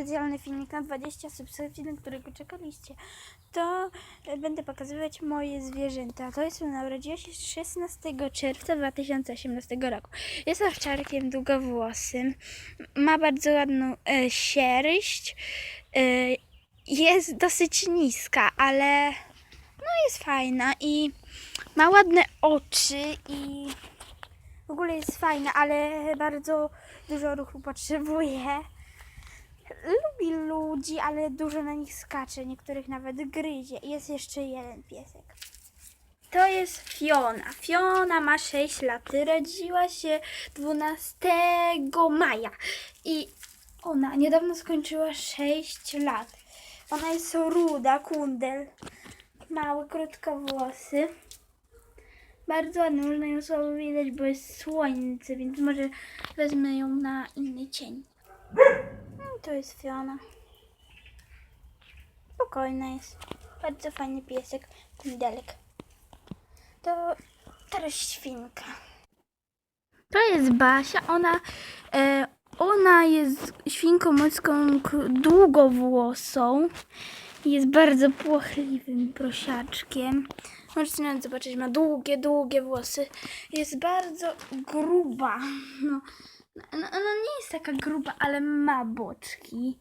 specjalny filmik na 20 subskrypcji, na którego czekaliście, to e, będę pokazywać moje zwierzęta. To jest ona urodziła się 16 czerwca 2018 roku. Jest owczarkiem długowłosym, ma bardzo ładną e, sierść, e, jest dosyć niska, ale no jest fajna i ma ładne oczy i w ogóle jest fajna, ale bardzo dużo ruchu potrzebuje. Lubi ludzi, ale dużo na nich skacze, niektórych nawet gryzie. Jest jeszcze jeden piesek. To jest Fiona. Fiona ma 6 lat. Rodziła się 12 maja. I ona niedawno skończyła 6 lat. Ona jest ruda, kundel. Mały, krótkowłosy. Bardzo ładna, można ją słabo widać, bo jest słońce, więc może wezmę ją na inny cień. Mm, To jest Fiona. Spokojna jest. Bardzo fajny piesek, kundelek. To teraz świnka. To jest Basia. Ona, e, ona jest świnką morską długowłosą. Jest bardzo płochliwym prosiaczkiem. Możecie nawet zobaczyć, ma długie, długie włosy. Jest bardzo gruba. No, no, ona nie jest taka gruba, ale ma boczki.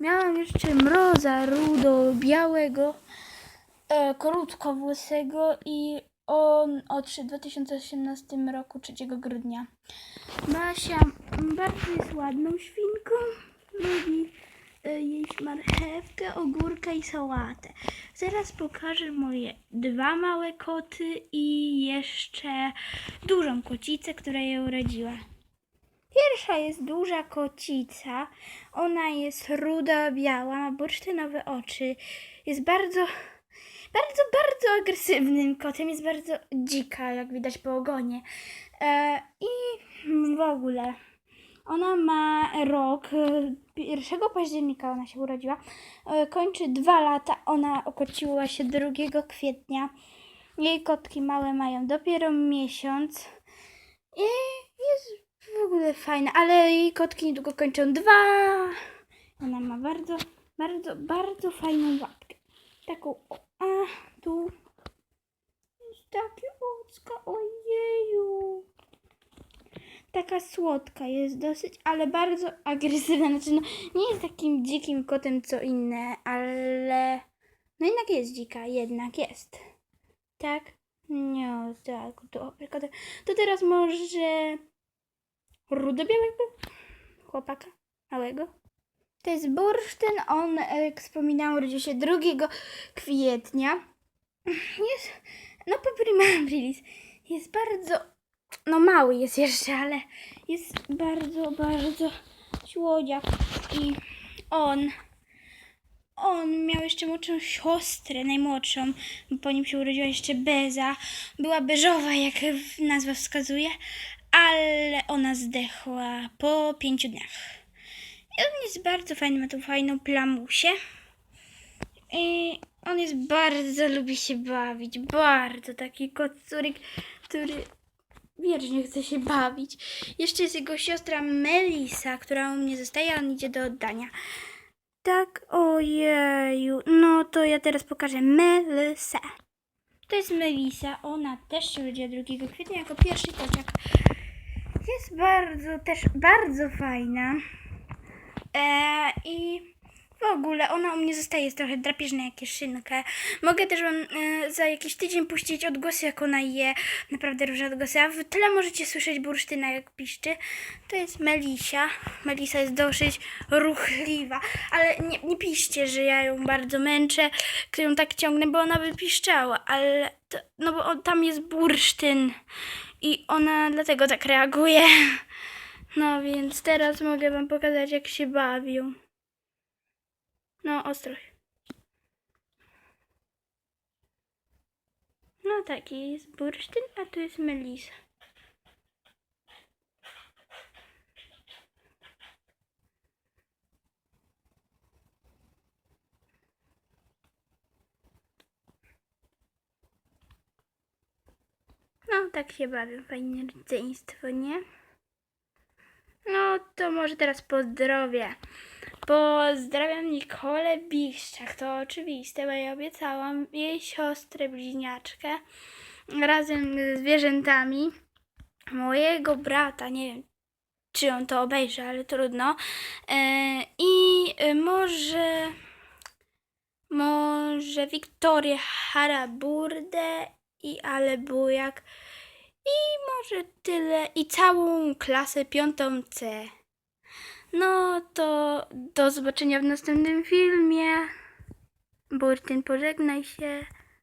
Miałam jeszcze mroza rudo białego, e, krótkowłosego i on odszedł w 2018 roku 3 grudnia. Basia bardzo jest ładną świnką. Lubi e, jeść marchewkę, ogórka i sałatę. Zaraz pokażę moje dwa małe koty i jeszcze dużą kocicę, która je urodziła. Pierwsza jest duża kocica. Ona jest ruda, biała, ma bursztynowe oczy. Jest bardzo, bardzo, bardzo agresywnym kotem. Jest bardzo dzika, jak widać po ogonie. E, I w ogóle ona ma rok. e, 1 października ona się urodziła. E, Kończy dwa lata. Ona okociła się 2 kwietnia. Jej kotki małe mają dopiero miesiąc. I jest w ogóle fajna, ale jej kotki niedługo kończą dwa. Ona ma bardzo, bardzo, bardzo fajną łapkę. Taką, o, a tu jest takie oczka, ojeju. Taka słodka jest dosyć, ale bardzo agresywna. Znaczy, no, nie jest takim dzikim kotem co inne, ale no jednak jest dzika, jednak jest. Tak? Nie, tak, dobry kotek. To teraz może rudo-białego chłopaka małego. To jest bursztyn. On, e, jak wspominałam, urodził się 2 kwietnia. Jest, no po prima aprilis. Jest bardzo, no mały jest jeszcze, ale jest bardzo, bardzo słodziak. I on, on miał jeszcze młodszą siostrę, najmłodszą. Po nim się urodziła jeszcze Beza. Była beżowa, jak nazwa wskazuje, ale ona zdechła po pięciu dniach. I on jest bardzo fajny, ma tą fajną plamusię. I on jest bardzo, lubi się bawić. Bardzo taki kocurik, który wiecznie chce się bawić. Jeszcze jest jego siostra Melisa, która u mnie zostaje, a on idzie do oddania. Tak, ojeju. No to ja teraz pokażę Melisę. To jest Melisa. Ona też się urodziła 2 kwietnia jako pierwszy kociak. Jest bardzo, też bardzo fajna. E, I w ogóle ona u mnie zostaje, trochę drapieżna jak kieszynkę. Mogę też wam e, za jakiś tydzień puścić odgłosy, jak ona je. Naprawdę różne odgłosy. A w możecie słyszeć bursztyna, jak piszczy. To jest Melisia. Melisa jest dosyć ruchliwa. Ale nie, nie piszcie, że ja ją bardzo męczę, gdy ją tak ciągnę, bo ona by piszczała. Ale to, no bo on, tam jest bursztyn. I ona dlatego tak reaguje. No więc teraz mogę wam pokazać, jak się bawią. No, ostrość. No taki jest bursztyn, a tu jest Melisa. Tak się bawią. Fajne rodzeństwo, nie? No, to może teraz pozdrowię. Pozdrawiam Nikolę Biszczak, to oczywiste, bo ja obiecałam jej siostrę bliźniaczkę razem z zwierzętami mojego brata, nie wiem czy on to obejrzy, ale trudno. E, I może może Wiktorię Haraburdę i Ale Bujak i może tyle i całą klasę piątą C. No to do zobaczenia w następnym filmie. Burtyn, pożegnaj się.